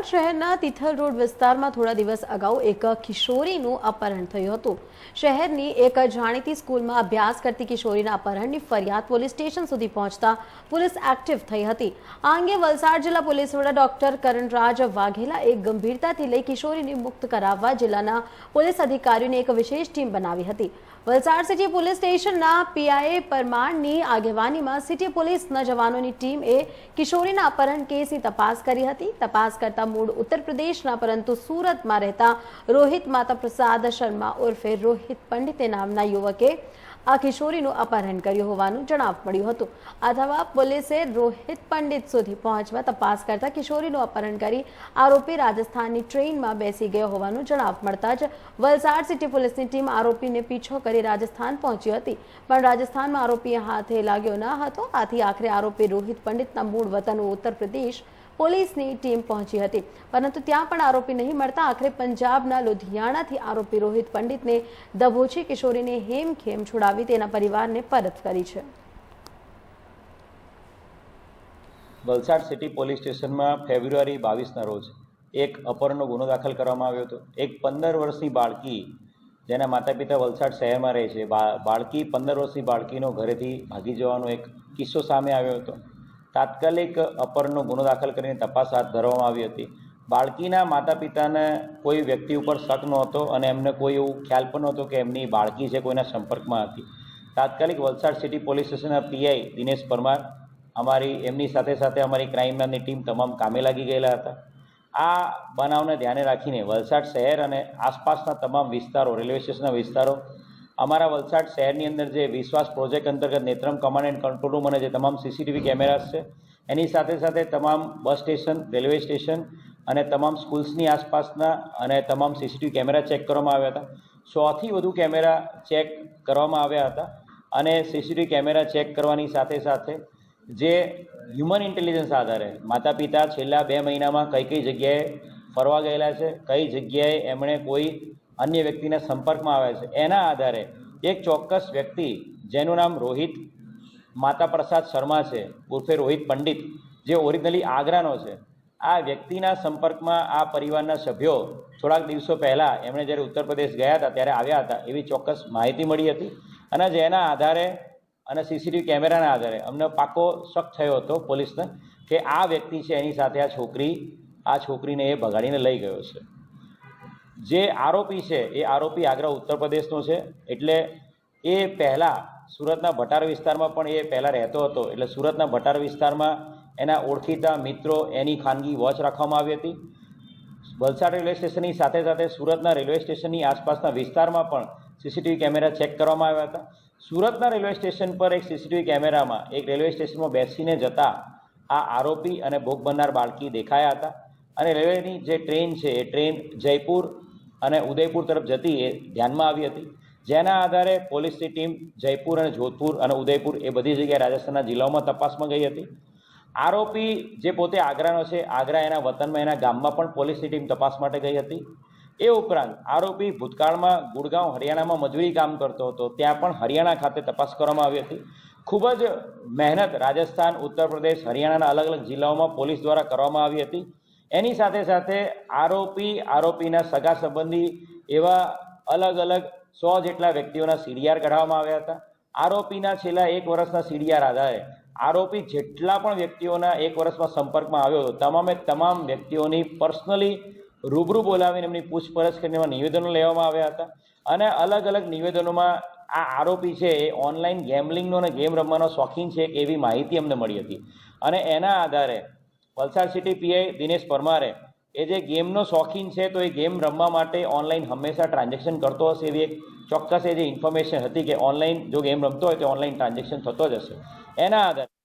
વલસાડ શહેરના તિથલ રોડ વિસ્તારમાં થોડા દિવસ અગાઉ એક કિશોરીનું અપહરણ થયું હતું. શહેરની એક જાણીતી સ્કૂલમાં અભ્યાસ કરતી કિશોરીના અપહરણની ફરિયાદ પોલીસ સ્ટેશન સુધી પહોંચતા પોલીસ એક્ટિવ થઈ હતી. આ અંગે વલસાડ જિલ્લા પોલીસ વડા ડોક્ટર કરણરાજ વાઘેલા એક ગંભીરતાથી લઈ કિશોરીને મુક્ત કરાવવા જિલ્લાના પોલીસ અધિકારીઓને એક વિશેષ ટીમ બનાવી હતી. વલસાડ સિટી પોલીસ સ્ટેશનના પીઆઈએ પરમારની આગેવાનીમાં સિટી પોલીસના જવાનોની ટીમે કિશોરીના અપહરણ કેસની તપાસ કરી હતી. તપાસ કરતા મૂળ ઉત્તર પ્રદેશના પરંતુ સુરતમાં રહેતા રોહિત માતા પ્રસાદ શર્મા ઉર્ફે રોહિત પંડિતે નામના યુવકે આ કિશોરીનું અપહરણ કર્યું હોવાનું જણાવ મળ્યું હતું અથવા પોલીસે રોહિત પંડિત સુધી પહોંચવા તપાસ કરતા કિશોરીનું અપહરણ કરી આરોપી રાજસ્થાનની ટ્રેનમાં બેસી ગયો હોવાનું જણાવ મળતા જ વલસાડ સિટી પોલીસની ટીમ આરોપીને પીછો કરી રાજસ્થાન પહોંચી હતી પણ રાજસ્થાનમાં આરોપીએ હાથે લાગ્યો ન હતો આથી આખરે આરોપી રોહિત પંડિતના મૂળ વતન ઉત્તર પ્રદેશ પોલીસની ટીમ પહોંચી હતી. પરંતુ ત્યાં પણ આરોપી નહીં મળતા. આખરે પંજાબના લુધિયાણાથી આરોપી રોહિત પંડિતને દબોચી કિશોરીને હેમખેમ છોડાવી તેના પરિવારને પરત કરી છે. વલસાડ સિટી પોલીસ સ્ટેશનમાં ફેબ્રુઆરી બાવીસના રોજ એક અપહરણનો ગુનો દાખલ કરવામાં આવ્યો હતો. એક પંદર વર્ષની બાળકી જેના માતા પિતા વલસાડ શહેરમાં રહે છે. બાળકી પંદર વર્ષની બાળકીનો ઘરેથી ભાગી જવાનો એક કિસ્સો સામે આવ્યો હતો. તાત્કાલિક અપહરણનો ગુનો દાખલ કરીને તપાસ હાથ ધરવામાં આવી હતી. બાળકીના માતા પિતાને કોઈ વ્યક્તિ ઉપર શક નહોતો અને એમને કોઈ એવું ખ્યાલ પણ નહોતો કે એમની બાળકી છે કોઈના સંપર્કમાં હતી. તાત્કાલિક વલસાડ સિટી પોલીસ સ્ટેશનના પીઆઈ દિનેશ પરમાર અમારી, એમની સાથે સાથે અમારી ક્રાઇમ ટીમ તમામ કામે લાગી ગયેલા હતા. આ બનાવને ધ્યાને રાખીને વલસાડ શહેર અને આસપાસના તમામ વિસ્તારો, રેલવે સ્ટેશનના વિસ્તારો અમારા વલસાડ શહેરની અંદર જે વિશ્વાસ પ્રોજેક્ટ અંતર્ગત Netram command and control room અને જે તમામ સીસીટીવી કેમેરાસ છે, એની સાથે સાથે તમામ બસ સ્ટેશન, રેલવે સ્ટેશન અને તમામ સ્કૂલ્સની આસપાસના અને તમામ સીસીટીવી કેમેરા ચેક કરવામાં આવ્યા હતા. સોથી વધુ કેમેરા ચેક કરવામાં આવ્યા હતા અને સીસીટીવી કેમેરા ચેક કરવાની સાથે સાથે જે હ્યુમન ઇન્ટેલિજન્સ આધારે માતા પિતા છેલ્લા બે મહિનામાં કઈ કઈ જગ્યાએ ફરવા ગયેલા છે, કઈ જગ્યાએ એમણે કોઈ અન્ય વ્યક્તિના સંપર્કમાં આવે છે. એના આધારે એક ચોક્કસ વ્યક્તિ, જેનું નામ રોહિત માતા પ્રસાદ શર્મા છે, ઉર્ફે રોહિત પંડિત, જે ઓરિજિનલી આગ્રાનો છે. આ વ્યક્તિના સંપર્કમાં આ પરિવારના સભ્યો થોડાક દિવસો પહેલાં એમણે જ્યારે ઉત્તર પ્રદેશ ગયા હતા, ત્યારે આવ્યા હતા, એવી ચોક્કસ માહિતી મળી હતી. અને જેના આધારે અને સીસીટીવી કેમેરાના આધારે અમને પાકો શક થયો હતો પોલીસને, કે આ વ્યક્તિ છે એની સાથે આ છોકરી, આ છોકરીને એ ભગાડીને લઈ ગયો છે. જે આરોપી છે, એ આરોપી આગ્રા ઉત્તર પ્રદેશનો છે. એટલે એ પહેલાં સુરતના ભટાર વિસ્તારમાં પણ એ પહેલાં રહેતો હતો. એટલે સુરતના ભટાર વિસ્તારમાં એના ઓળખીતા મિત્રો એની ખાનગી વોચ રાખવામાં આવી હતી. વલસાડ રેલવે સ્ટેશનની સાથે સાથે સુરતના રેલવે સ્ટેશનની આસપાસના વિસ્તારમાં પણ સીસીટીવી કેમેરા ચેક કરવામાં આવ્યા હતા. સુરતના રેલવે સ્ટેશન પર એક સીસીટીવી કેમેરામાં એક રેલવે સ્ટેશનમાં બેસીને જતા આ આરોપી અને ભોગ બનનાર બાળકી દેખાયા હતા. અને રેલવેની જે ટ્રેન છે, એ ટ્રેન જયપુર અને ઉદયપુર તરફ જતી એ ધ્યાનમાં આવી હતી. જેના આધારે પોલીસની ટીમ જયપુર અને જોધપુર અને ઉદયપુર એ બધી જગ્યાએ રાજસ્થાનના જિલ્લાઓમાં તપાસમાં ગઈ હતી. આરોપી જે પોતે આગ્રાનો છે, આગ્રા એના વતનમાં, એના ગામમાં પણ પોલીસની ટીમ તપાસ માટે ગઈ હતી. એ ઉપરાંત આરોપી ભૂતકાળમાં ગુડગાંવ, હરિયાણામાં મજૂરી કામ કરતો હતો, ત્યાં પણ હરિયાણા ખાતે તપાસ કરવામાં આવી હતી. ખૂબ જ મહેનત રાજસ્થાન, ઉત્તર પ્રદેશ, હરિયાણાના અલગ અલગ જિલ્લાઓમાં પોલીસ દ્વારા કરવામાં આવી હતી. એની સાથે સાથે આરોપી, આરોપીના સગા સંબંધી એવા અલગ અલગ સો જેટલા વ્યક્તિઓના સીડીઆર કઢાવવામાં આવ્યા હતા. આરોપીના છેલ્લા એક વર્ષના સીડીઆર આધારે આરોપી જેટલા પણ વ્યક્તિઓના એક વર્ષમાં સંપર્કમાં આવ્યો હતો, તમામે તમામ વ્યક્તિઓની પર્સનલી રૂબરૂ બોલાવીને એમની પૂછપરછ કરીને એમાં નિવેદનો લેવામાં આવ્યા હતા. અને અલગ અલગ નિવેદનોમાં આ આરોપી છે એ ઓનલાઈન ગેમલિંગનો અને ગેમ રમવાનો શોખીન છે એવી માહિતી અમને મળી હતી. અને એના આધારે વલસાડ સિટી પીઆઈ દિનેશ પરમારે. એ જે ગેમનો શોખીન છે, તો એ ગેમ રમવા માટે ઓનલાઈન હંમેશા ટ્રાન્ઝેક્શન કરતો હશે એવી એક ચોક્કસ એ જે ઇન્ફોર્મેશન હતી કે ઓનલાઈન જો ગેમ રમતો હોય તો ઓનલાઈન ટ્રાન્ઝેક્શન થતો જ હશે. એના આધારે